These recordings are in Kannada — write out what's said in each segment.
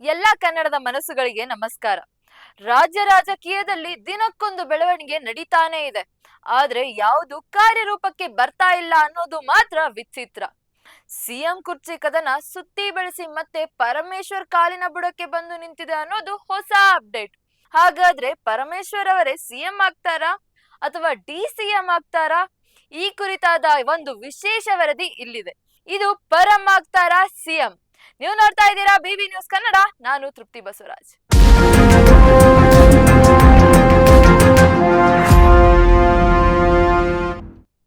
ಎಲ್ಲ ಕನ್ನಡದ ಮನಸ್ಸುಗಳಿಗೆ ನಮಸ್ಕಾರ. ರಾಜ್ಯ ರಾಜಕೀಯದಲ್ಲಿ ದಿನಕ್ಕೊಂದು ಬೆಳವಣಿಗೆ ನಡೀತಾನೇ ಇದೆ. ಆದ್ರೆ ಯಾವುದು ಕಾರ್ಯರೂಪಕ್ಕೆ ಬರ್ತಾ ಇಲ್ಲ ಅನ್ನೋದು ಮಾತ್ರ ವಿಚಿತ್ರ. ಸಿಎಂ ಕುರ್ಚಿ ಕದನ ಸುತ್ತಿ ಬೆಳೆಸಿ ಮತ್ತೆ ಪರಮೇಶ್ವರ್ ಕಾಲಿನ ಬುಡಕ್ಕೆ ಬಂದು ನಿಂತಿದೆ ಅನ್ನೋದು ಹೊಸ ಅಪ್ಡೇಟ್. ಹಾಗಾದ್ರೆ ಪರಮೇಶ್ವರ್ ಅವರೇ ಸಿಎಂ ಆಗ್ತಾರಾ? ಅಥವಾ ಡಿ ಸಿಎಂ ಆಗ್ತಾರಾ? ಈ ಕುರಿತಾದ ಒಂದು ವಿಶೇಷ ವರದಿ ಇಲ್ಲಿದೆ. ಇದು ಪರಂ ಆಗ್ತಾರಾ ಸಿಎಂ? ನೀವು ನೋಡ್ತಾ ಇದ್ದೀರಾ ಬಿಬಿ ನ್ಯೂಸ್ ಕನ್ನಡ, ನಾನು ತೃಪ್ತಿ ಬಸವರಾಜ್.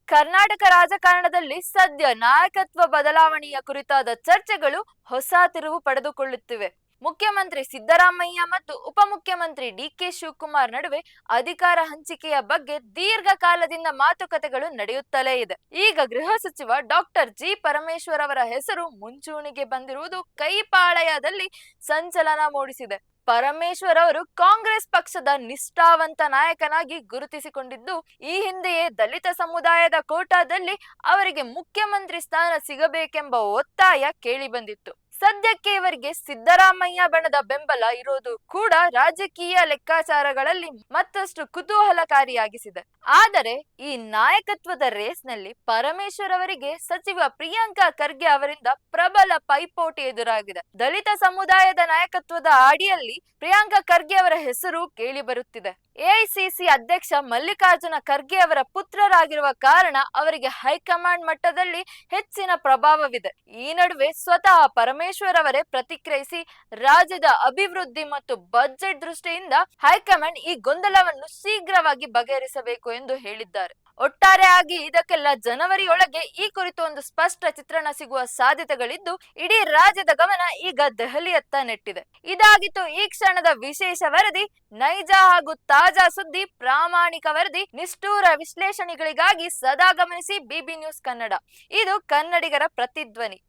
ಕರ್ನಾಟಕ ರಾಜಕಾರಣದಲ್ಲಿ ಸದ್ಯ ನಾಯಕತ್ವ ಬದಲಾವಣೆಯ ಕುರಿತಾದ ಚರ್ಚೆಗಳು ಹೊಸ ತಿರುವು ಪಡೆದುಕೊಳ್ಳುತ್ತಿವೆ. ಮುಖ್ಯಮಂತ್ರಿ ಸಿದ್ದರಾಮಯ್ಯ ಮತ್ತು ಉಪಮುಖ್ಯಮಂತ್ರಿ ಡಿಕೆ ಶಿವಕುಮಾರ್ ನಡುವೆ ಅಧಿಕಾರ ಹಂಚಿಕೆಯ ಬಗ್ಗೆ ದೀರ್ಘಕಾಲದಿಂದ ಮಾತುಕತೆಗಳು ನಡೆಯುತ್ತಲೇ ಇದೆ. ಈಗ ಗೃಹ ಸಚಿವ ಡಾಕ್ಟರ್ ಜಿ. ಪರಮೇಶ್ವರ್ ಅವರ ಹೆಸರು ಮುಂಚೂಣಿಗೆ ಬಂದಿರುವುದು ಕೈಪಾಳಯದಲ್ಲಿ ಸಂಚಲನ ಮೂಡಿಸಿದೆ. ಪರಮೇಶ್ವರ್ ಅವರು ಕಾಂಗ್ರೆಸ್ ಪಕ್ಷದ ನಿಷ್ಠಾವಂತ ನಾಯಕನಾಗಿ ಗುರುತಿಸಿಕೊಂಡಿದ್ದು, ಈ ಹಿಂದೆಯೇ ದಲಿತ ಸಮುದಾಯದ ಕೋಟಾದಲ್ಲಿ ಅವರಿಗೆ ಮುಖ್ಯಮಂತ್ರಿ ಸ್ಥಾನ ಸಿಗಬೇಕೆಂಬ ಒತ್ತಾಯ ಕೇಳಿಬಂದಿತ್ತು. ಸದ್ಯಕ್ಕೆ ಇವರಿಗೆ ಸಿದ್ದರಾಮಯ್ಯ ಬಣದ ಬೆಂಬಲ ಇರೋದು ಕೂಡ ರಾಜಕೀಯ ಲೆಕ್ಕಾಚಾರಗಳಲ್ಲಿ ಮತ್ತಷ್ಟು ಕುತೂಹಲಕಾರಿಯಾಗಿಸಿದೆ ಆದರೆ ಈ ನಾಯಕತ್ವದ ರೇಸ್ನಲ್ಲಿ ಪರಮೇಶ್ವರ್ ಅವರಿಗೆ ಸಚಿವ ಪ್ರಿಯಾಂಕಾ ಖರ್ಗೆ ಅವರಿಂದ ಪ್ರಬಲ ಪೈಪೋಟಿ ಎದುರಾಗಿದೆ. ದಲಿತ ಸಮುದಾಯದ ನಾಯಕತ್ವದ ಅಡಿಯಲ್ಲಿ ಪ್ರಿಯಾಂಕಾ ಖರ್ಗೆ ಅವರ ಹೆಸರು ಕೇಳಿ ಬರುತ್ತಿದೆ ಎಐಸಿಸಿ ಅಧ್ಯಕ್ಷ ಮಲ್ಲಿಕಾರ್ಜುನ ಖರ್ಗೆ ಅವರ ಪುತ್ರರಾಗಿರುವ ಕಾರಣ ಅವರಿಗೆ ಹೈಕಮಾಂಡ್ ಮಟ್ಟದಲ್ಲಿ ಹೆಚ್ಚಿನ ಪ್ರಭಾವವಿದೆ. ಈ ನಡುವೆ ಸ್ವತಃ ಪರಮೇಶ್ವರ್ ಅವರೇ ಪ್ರತಿಕ್ರಿಯಿಸಿ, ರಾಜ್ಯದ ಅಭಿವೃದ್ಧಿ ಮತ್ತು ಬಜೆಟ್ ದೃಷ್ಟಿಯಿಂದ ಹೈಕಮಾಂಡ್ ಈ ಗೊಂದಲವನ್ನು ಶೀಘ್ರವಾಗಿ ಬಗೆಹರಿಸಬೇಕು ಎಂದು ಹೇಳಿದ್ದಾರೆ. ಒಟ್ಟಾರೆಯಾಗಿ ಇದಕ್ಕೆಲ್ಲ ಜನವರಿಯೊಳಗೆ ಈ ಕುರಿತು ಒಂದು ಸ್ಪಷ್ಟ ಚಿತ್ರಣ ಸಿಗುವ ಸಾಧ್ಯತೆಗಳಿದ್ದು, ಇಡೀ ರಾಜ್ಯದ ಗಮನ ಈಗ ದೆಹಲಿಯತ್ತ ನೆಟ್ಟಿದೆ. ಇದಾಗಿತ್ತು ಈ ಕ್ಷಣದ ವಿಶೇಷ ವರದಿ, ನೈಜ ಹಾಗೂ ತಾಜಾ ಸುದ್ದಿ, ಪ್ರಾಮಾಣಿಕ ವರದಿ, ನಿಷ್ಠೂರ ವಿಶ್ಲೇಷಣೆಗಳಿಗಾಗಿ ಸದಾ ಗಮನಿಸಿ ಬಿಬಿ ನ್ಯೂಸ್ ಕನ್ನಡ. ಇದು ಕನ್ನಡಿಗರ ಪ್ರತಿಧ್ವನಿ.